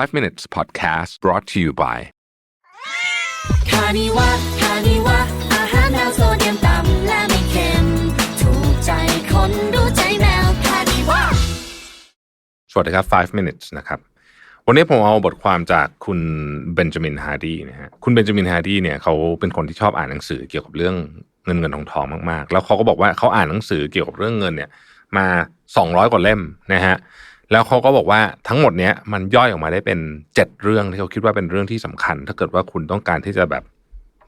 5 minutes podcast brought to you by คานิวะคานิวะอาหารแมวโซเดียมต่ำและไม่เค็ม ถูกใจคนรู้ใจแมวคานิวะสวัสดีครับ 5 minutes นะครับ วันนี้ผมเอาบทความจากคุณเบนจามินฮาร์ดีนะฮะ คุณเบนจามินฮาร์ดีเนี่ยเขาเป็นคนที่ชอบอ่านหนังสือเกี่ยวกับเรื่องเงินเงินทองทองมากๆ แล้วเขาก็บอกว่าเขาอ่านหนังสือเกี่ยวกับเรื่องเงินเนี่ยมา 200 กว่าเล่มนะฮะ แล้วเขาก็บอกว่าทั้งหมดเนี้ยมันย่อยออกมาได้เป็น7เรื่องที่เขาคิดว่าเป็นเรื่องที่สำคัญ ถ้าเกิดว่าคุณต้องการที่จะแบบ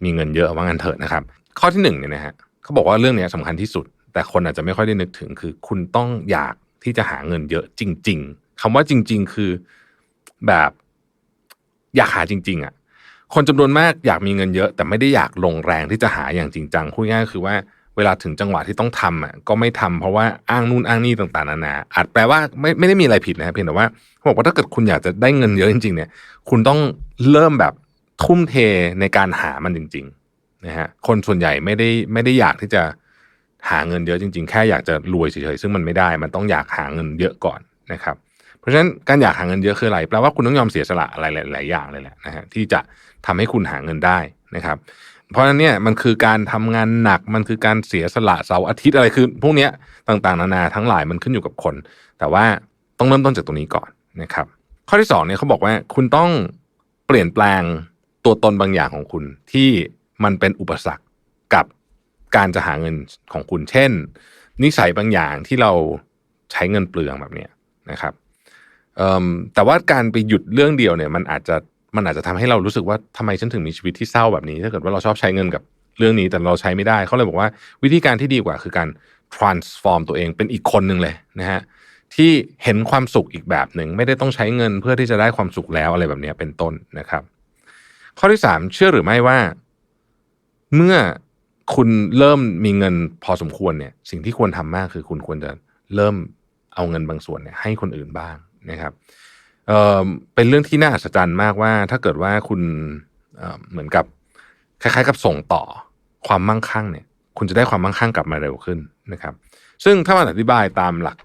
มีเงินเยอะว่างั้นเถอะนะครับ ข้อที่หนึ่งเนี่ยนะฮะเขาบอกว่าเรื่องเนี้ยสำคัญที่สุด แต่คนอาจจะไม่ค่อยได้นึกถึงคือ คุณต้องอยากที่จะหาเงินเยอะจริง ๆคำว่าจริง ๆ คือแบบอยากหาจริง ๆอะคนจำนวนมากอยากมีเงินเยอะ แต่ไม่ได้อยากลงแรงที่จะหาอย่างจริงจังพูดง่ายๆคือว่า เวลาถึงจังหวะที่ต้องทำอะก็ไม่ทำเพราะว่าอ้างนู่นอ้างนี่ต่างๆนานาอาจแปลว่าไม่ไม่ได้มีอะไรผิดนะครับเพียงแต่ว่าเขาบอกว่าถ้าเกิดคุณอยากจะได้เงินเยอะจริง ๆ เนี่ย คุณต้องเริ่มแบบทุ่มเทในการหามันจริงๆนะฮะคนส่วนใหญ่ไม่ได้ไม่ได้อยากที่จะหาเงินเยอะจริง ๆ แค่อยากจะรวยเฉยๆซึ่งมันไม่ได้ มันต้องอยากหาเงินเยอะก่อนนะครับเพราะฉะนั้นการอยากหาเงินเยอะคืออะไรแปลว่าคุณต้องยอมเสียสละอะไรหลาย ๆ อย่างเลยแหละนะฮะที่จะทำให้คุณหาเงินได้นะครับ เพราะนั้นเนี่ยมันคือการทำงานหนักมันคือการเสียสละเสาร์อาทิตย์อะไรคือพวกเนี้ยต่างๆ นานาทั้งหลายมันขึ้นอยู่กับคน แต่ว่าต้องเริ่มต้นจากตรงนี้ก่อนนะครับ ข้อที่สองเนี่ยเขาบอกว่าคุณต้องเปลี่ยนแปลงตัวตนบางอย่างของคุณที่มันเป็นอุปสรรคกับการจะหาเงินของคุณ เช่น นิสัยบางอย่างที่เราใช้เงินเปลืองแบบเนี้ยนะครับแต่ว่าการไปหยุดเรื่องเดียวเนี่ยมันอาจจะ มันอาจจะทำให้เรารู้สึกว่าทำไมฉันถึงมีชีวิตที่เศร้าแบบนี้ ถ้าเกิดว่าเราชอบใช้เงินกับเรื่องนี้แต่เราใช้ไม่ได้เขาเลยบอกว่าวิธีการที่ดีกว่าคือการ transform ตัวเองเป็นอีกคนหนึ่งเลยนะฮะที่เห็นความสุขอีกแบบหนึ่งไม่ได้ต้องใช้เงินเพื่อที่จะได้ความสุขแล้วอะไรแบบนี้เป็นต้นนะครับ ข้อที่สามเชื่อหรือไม่ว่า เมื่อคุณเริ่มมีเงินพอสมควรเนี่ย สิ่งที่ควรทำมากคือคุณควรจะเริ่มเอาเงินบางส่วนเนี่ยให้คนอื่นบ้างนะครับ เอ่อเป็นเรื่องที่น่าอัศจรรย์มากว่า ถ้าเกิดว่าคุณเอ่อเหมือนกับคล้ายๆ กับส่งต่อความมั่งคั่งเนี่ย คุณจะได้ความมั่งคั่งกลับมาเร็วขึ้นนะครับ ซึ่งถ้ามันอธิบายตามหลัก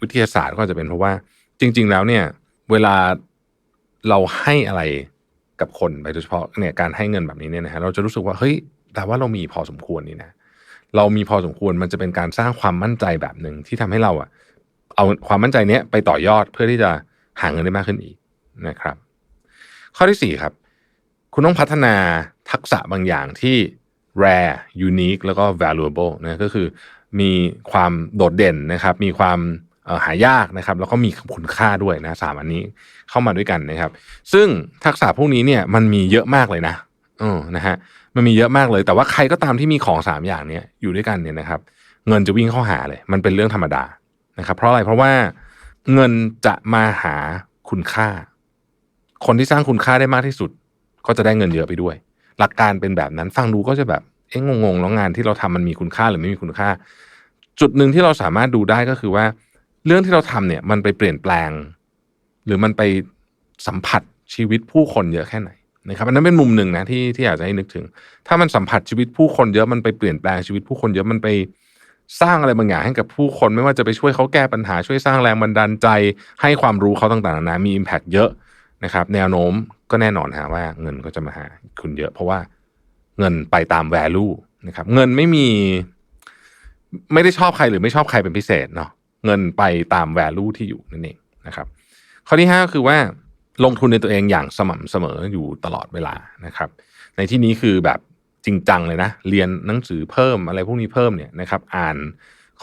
วิทยาศาสตร์ก็จะเป็นเพราะว่า จริง ๆ แล้วเนี่ย เวลาเราให้อะไรกับคนไปโดยเฉพาะเนี่ยการให้เงินแบบนี้เนี่ยนะฮะเราจะรู้สึกว่าเฮ้ยแต่ว่าเรามีพอสมควรนี่นะเรามีพอสมควรมันจะเป็นการสร้างความมั่นใจแบบหนึ่งที่ทำให้เราอะเอาความมั่นใจเนี้ยไปต่อยอดเพื่อที่จะ หาเงินได้มากขึ้นอีกนะครับ ข้อที่สี่ครับ คุณต้องพัฒนาทักษะบางอย่างที่ rare unique แล้วก็ valuable นะก็คือมีความโดดเด่นนะครับ มีความหายากนะครับ แล้วก็มีคุณค่าด้วยนะสามอันนี้เข้ามาด้วยกันนะครับ ซึ่งทักษะพวกนี้เนี่ยมันมีเยอะมากเลยนะเออนะฮะมันมีเยอะมากเลย แต่ว่าใครก็ตามที่มีของสามอย่างเนี้ยอยู่ด้วยกันเนี่ยนะครับ เงินจะวิ่งเข้าหาเลย มันเป็นเรื่องธรรมดานะครับ เพราะอะไรเพราะว่า เงินจะมาหาคุณค่า คนที่สร้างคุณค่าได้มากที่สุด ก็จะได้เงินเยอะไปด้วย หลักการเป็นแบบนั้นฟังดูก็จะแบบเอ๊ะงงๆแล้วงานที่เราทำมันมีคุณค่าหรือไม่มีคุณค่า จุดหนึ่งที่เราสามารถดูได้ก็คือว่า เรื่องที่เราทำเนี่ย มันไปเปลี่ยนแปลง หรือมันไปสัมผัสชีวิตผู้คนเยอะแค่ไหนนะครับอันนั้นเป็นมุมหนึ่งนะที่ที่อยากจะให้นึกถึง ถ้ามันสัมผัสชีวิตผู้คนเยอะมันไปเปลี่ยนแปลงชีวิตผู้คนเยอะมันไป สร้างอะไรบางอย่างให้กับผู้คนไม่ว่าจะไปช่วยเขาแก้ปัญหาช่วยสร้างแรงบันดาลใจ ให้ความรู้เขาต่างๆนานามี Impact เยอะนะครับ แนวโน้มก็แน่นอนฮะว่าเงินก็จะมาหาคุณเยอะ เพราะว่าเงินไปตาม value นะครับ เงินไม่มี ไม่ได้ชอบใครหรือไม่ชอบใครเป็นพิเศษเนาะเงินไปตาม value ที่อยู่นั่นเองนะครับ ข้อที่ห้าก็คือว่าลงทุนในตัวเองอย่างสม่ำเสมออยู่ตลอดเวลานะครับ ในที่นี้คือแบบ จริงจังเลยนะ เรียนหนังสือเพิ่มอะไรพวกนี้เพิ่มเนี่ยนะครับ อ่าน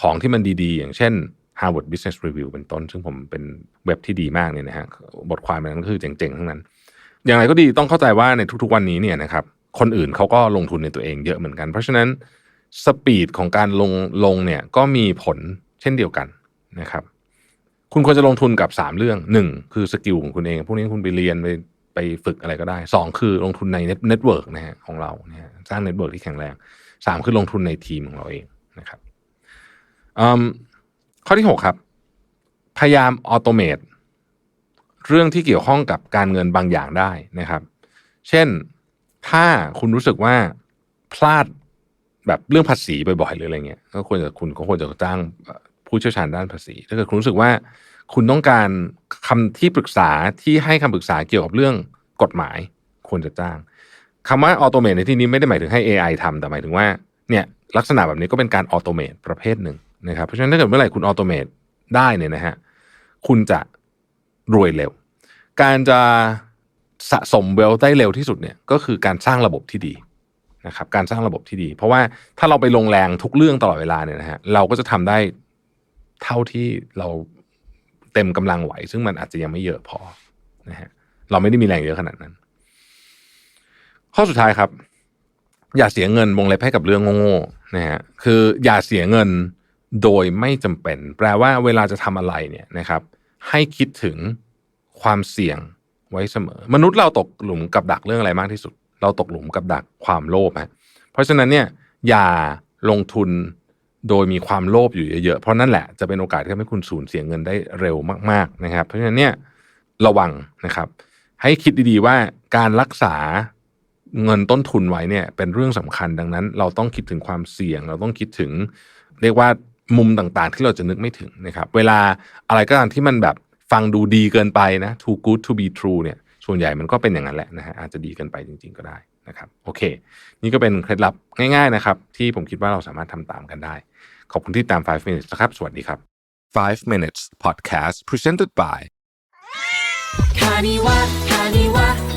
ของที่มันดีๆ อย่างเช่น Harvard Business Review เป็นต้น ซึ่งผมเป็นเว็บที่ดีมากเนี่ยนะฮะบทความนั้นก็คือเจ๋งๆทั้งนั้น อย่างไรก็ดีต้องเข้าใจว่าในทุกๆวันนี้เนี่ยนะครับคนอื่นเขาก็ลงทุนในตัวเองเยอะเหมือนกัน เพราะฉะนั้นสปีดของการลงลงเนี่ยก็มีผลเช่นเดียวกันนะครับ คุณควรจะลงทุนกับสามเรื่องหนึ่งคือสกิลของคุณเอง พวกนี้คุณไปเรียนไปไปฝึกอะไรก็ได้สองคือลงทุนในเน็ตเวิร์กนะฮะของเราเนี่ย สร้างเน็ตเวิร์กที่แข็งแรงสามคือลงทุนในทีมของเราเองนะครับข้อที่หกครับ พยายามออโตเมตเรื่องที่เกี่ยวข้องกับการเงินบางอย่างได้นะครับ เช่นถ้าคุณรู้สึกว่าพลาดแบบเรื่องภาษีบ่อยๆหรืออะไรเงี้ยก็ควรจะคุณก็ควรจะจ้างผู้เชี่ยวชาญด้านภาษี ถ้าเกิดคุณรู้สึกว่าคุณต้องการคำที่ปรึกษาที่ให้คำปรึกษาเกี่ยวกับเรื่องกฎหมายควรจะจ้าง คำว่าออโตเมตในที่นี้ไม่ได้หมายถึงให้ AI ทำแต่หมายถึงว่าเนี่ยลักษณะแบบนี้ก็เป็นการออโตเมตประเภทหนึ่งนะครับเพราะฉะนั้นถ้าเกิดเมื่อไหร่คุณออโตเมตได้เนี่ยนะฮะคุณจะรวยเร็ว การจะสะสมเวลได้เร็วที่สุดเนี่ยก็คือการสร้างระบบที่ดีนะครับการสร้างระบบที่ดี เพราะว่าถ้าเราไปลงแรงทุกเรื่องตลอดเวลาเนี่ยนะฮะเราก็จะทำได้เท่าที่เราเต็มกำลังไหว ซึ่งมันอาจจะยังไม่เยอะพอนะฮะเราไม่ได้มีแรงเยอะขนาดนั้น ข้อสุดท้ายครับ อย่าเสียเงินวงเล็บให้กับเรื่องโง่ๆนะฮะคืออย่าเสียเงินโดยไม่จำเป็น แปลว่าเวลาจะทำอะไรเนี่ยนะครับ ให้คิดถึงความเสี่ยงไว้เสมอ มนุษย์เราตกหลุมกับดักเรื่องอะไรมากที่สุด เราตกหลุมกับดักความโลภฮะเพราะฉะนั้นเนี่ยอย่าลงทุนโดยมีความโลภอยู่เยอะๆ เพราะนั่นแหละจะเป็นโอกาสที่ทำให้คุณสูญเสียเงินได้เร็วมากๆนะครับ เพราะฉะนั้นเนี่ยระวังนะครับ ให้คิดดีๆว่าการรักษา เงินต้นทุนไว้เนี่ยเป็นเรื่องสำคัญดังนั้น เราต้องคิดถึงความเสี่ยง เราต้องคิดถึง เรียกว่ามุมต่างๆ ที่เราจะนึกไม่ถึงนะครับ เวลาอะไรก็ตามที่มันแบบฟังดูดีเกินไปนะ too good to be true เนี่ย ส่วนใหญ่มันก็เป็นอย่างนั้นแหละนะฮะอาจจะดีเกินไปจริง ๆก็ได้นะครับโอเค นี่ก็เป็นเคล็ดลับง่าย ๆนะครับ ที่ผมคิดว่าเราสามารถทำตามกันได้ ขอบคุณที่ตาม 5 minutes นะครับ สวัสดีครับ 5 minutes podcast presented by คานิวะคานิวะ